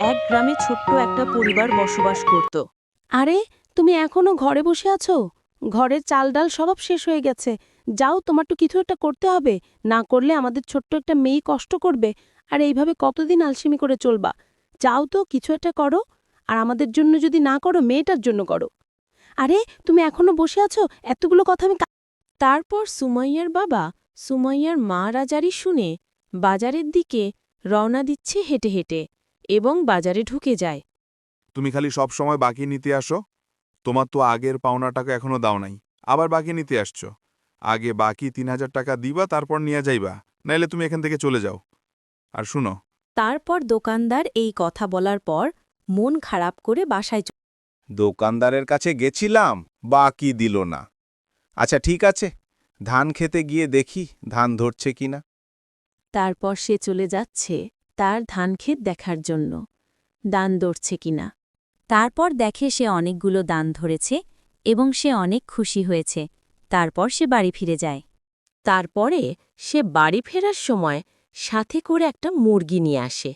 এক গ্রামে ছোট্ট একটা পরিবার বসবাস করত। আরে, তুমি এখনও ঘরে বসে আছো? ঘরের চাল ডাল সব শেষ হয়ে গেছে। যাও, তোমার তো কিছু একটা করতে হবে। না করলে আমাদের ছোট্ট একটা মেয়ে কষ্ট করবে। আর এইভাবে কতদিন আলসেমি করে চলবা? যাও তো, কিছু একটা করো। আর আমাদের জন্য যদি না করো, মেয়েটার জন্য করো। আরে, তুমি এখনও বসে আছো? এতগুলো কথা আমি তারপর সুমাইয়ার বাবা, সুমাইয়ার মা রাজারি শুনে বাজারের দিকে রওনা দিচ্ছে হেঁটে হেঁটে। এবং বাজারে ঢুকে যায়। তুমি খালি সব সময় বাকি নিতে আসো। তোমার তো আগের পাওনা টাকা এখনও দাও নাই। আবার বাকি নিতে আসছো। আগে বাকি তিন হাজার টাকা দিবা তারপর নিয়ে যাইবা। নাইলে তুমি এখান থেকে চলে যাও। আর শুনো। তারপর দোকানদার এই কথা বলার পর মন খারাপ করে বাসায় দোকানদারের কাছে গেছিলাম বাকি দিল না। আচ্ছা ঠিক আছে। ধান খেতে গিয়ে দেখি ধান ধরছে কিনা। তারপর সে চলে যাচ্ছে। তার ধানক্ষেত দেখার জন্য। দান দৌড়ছে কিনা তারপর দেখে সে অনেকগুলো দান ধরেছে এবং সে অনেক খুশি হয়েছে। তারপর সে বাড়ি ফিরে যায়। তারপরে সে বাড়ি ফেরার সময় সাথে করে একটা মুরগি নিয়ে আসে।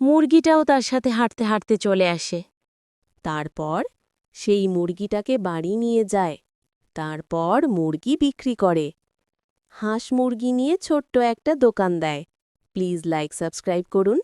মুরগিটাও তার সাথে হাঁটতে হাঁটতে চলে আসে। তারপর সেই মুরগিটাকে বাড়ি নিয়ে যায়। তারপর মুরগি বিক্রি করে। হাঁস মুরগি নিয়ে ছোট্ট একটা দোকান দেয়। প্লিজ লাইক সাবস্ক্রাইব করুন।